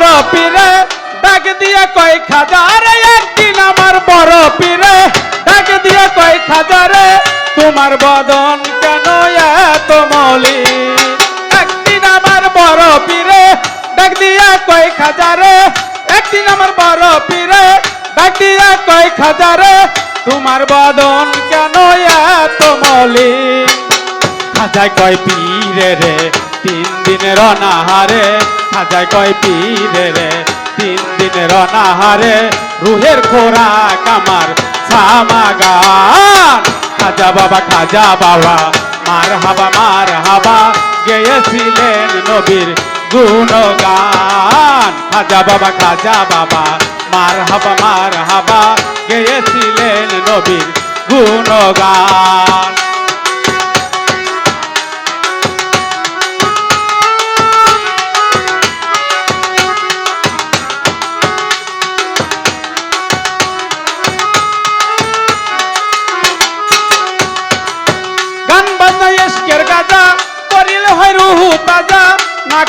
বড় ডাক দিয়ে কয় খাজারে, একদিন আমার বড় পীরে, ডাক দিয়ে কয় খাজারে, তোমার বদন কেন এত মলি? একদিন আমার বড় পীরে, ডাক দিয়ে কয় খাজারে, একদিন আমার বড় পীরে, ডাক দিয়ে কয় খাজারে, তোমার বদন কেন এত মলি? খাজায় কয় পীরে রে, তিন দিনের অনাহারে খাজায় কয় পীরে রে? তিন দিনের অনাহারে রুহের খোরাক আমার সামাগান খাজা বাবা খাজা বাবা, মার হাবা মার হাবা, গেয়েছিলেন নবীর গুণগান। খাজা বাবা খাজা বাবা, মার হাবা মার হাবা, গেয়েছিলেন নবীর গুণগান।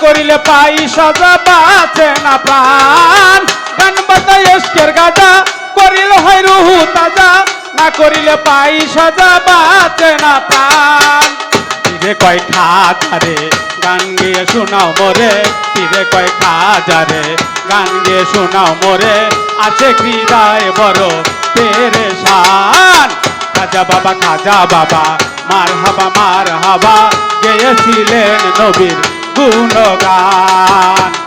করিলে পাই সাজা বাঁচে না প্রাণ। গান বাজনা এসকের গাজা, করিলে হয় রুহু তাজা। না করিলে পাই সাজা বাঁচে না প্রাণ। তীরে কয় খাজারে গান গিয়ে শোনাও মোরে। তীরে কয় খাজারে গান গিয়ে শোনাও মোরে। আছে হৃদয় বড় পেরেশান। খাজা বাবা খাজা বাবা, মার হাবা মার হাবা। গেয়েছিলেন নবীর গুণগান।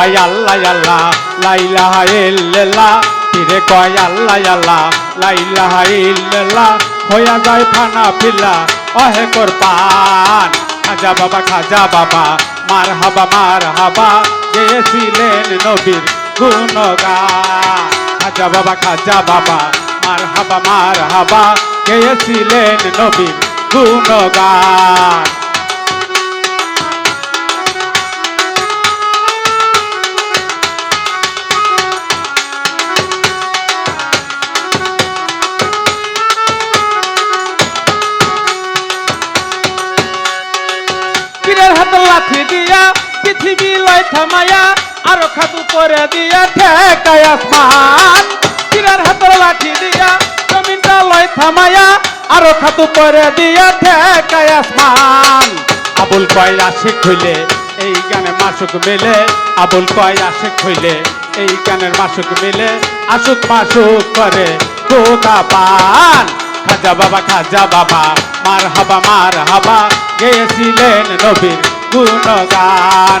কয় আল্লাহ আল্লাহ লাইলাহা ইল্লাল্লাহ পীরে কয় আল্লাহ আল্লাহ লাইলাহা ইল্লাল্লাহ হইয়া যায় ফানা পিল্লা অহে কোরবান খাজা বাবা খাজা বাবা মার হাবা মার হাবা নবীর গুণগান খাজা বাবা খাজা বাবা মার হাবা মার হাবা নবীর গুণগান পৃথিবী লয় থামায়া, আরও খাতু করে দিয়া ঠেকায় আসমান পীরের হাত লাঠি দিয়া, জমিনটা লয় থামায়া, আরও খাতু করে দিয়া ঠেকায় আসমান আবুল কয় আশিক হইলে এই গানে মাসুক মেলে। আবুল কয় আশিক হইলে এই গানের মাসুক মেলে। আসুক মাসুক করে কোদা পান। খাজা বাবা খাজা বাবা মার হাবা মার হাবা গেয়েছিলেন নবীর গুণগান।